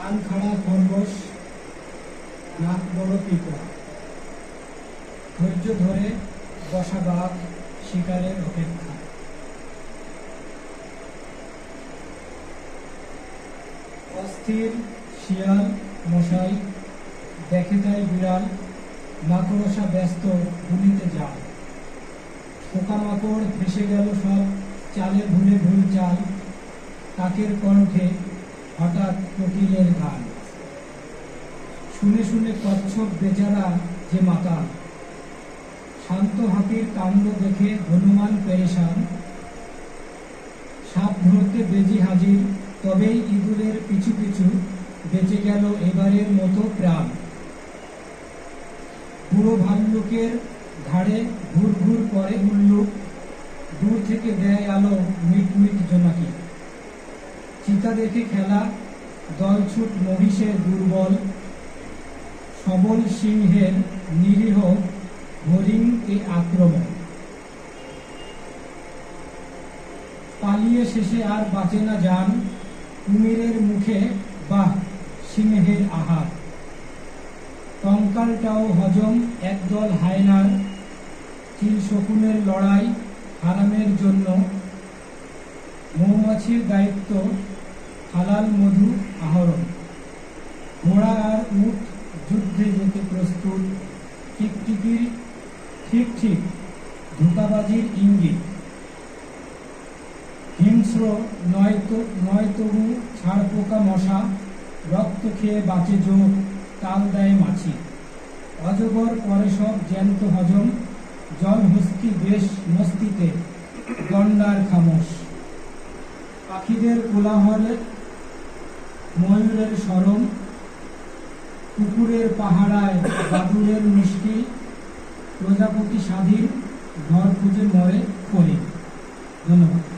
কান খরগোশ নাক বড় পিঁপড়া। ধৈর্য ধরে বসা শিকারের অপেক্ষা। অস্থির শিয়াল মশাই দেখে তাই বিড়াল, মাকড়সা ব্যস্ত গুলিতে যান পোকামাকড় ভেসে গেল সব চালে ভুলে ভুল চাল। কাকের কণ্ঠে হঠাৎ কোকিলের গান। শুনে শুনে কচ্ছপ বেচারা যে মাতাল। শান্ত হাতির কাণ্ড দেখে হনুমান পেরেশান। সাপ ধরতে বেজি হাজির, তবেই ইঁদুরের পিছু পিছু বেঁচে গেল এবারের মতো প্রাণ। বুড়ো ভাল্লুকের ঘাড়ে ঘুর ঘুর করে উল্লুক দূর থেকে দেয় আলো মিট মিট জোনাকি। চিতা দেখে খেলা, দলছুট মহিষের দুর্বল, সবল সিংহের নিরীহ হরিণ এ আক্রমণ। পালিয়ে শেষে আর বাঁচে না যান, কুমিরের মুখে বাহ, সিংহের আহার। কঙ্কালটাও হজম, একদল হায়নার চিল শকুনের লড়াই হারামের জন্য। মৌমাছির দায়িত্ব হালাল মধু আহরণ। ঘোড়া আর উট যুদ্ধে যেতে প্রস্তুত। টিকটিকির ঠিক ঠিক ধোকাবাজির ইঙ্গিত। হিংস্র নয়তো নয় তবু ছাড় পোকা মশা রক্ত খেয়ে বাঁচে যোগ তাল দেয় মাছি। অজগর পরে সব জ্যান্ত হজম জল হস্তি বেশ মস্তিতে, গন্ডার খামোশ। পাখিদের কোলাহলে ময়ূরের স্মরণ কুকুরের পাহারায় বাদুরের মিষ্টি প্রজাপতি স্বাধীন ঘর খুঁজে মরে করি ধন্যবাদ।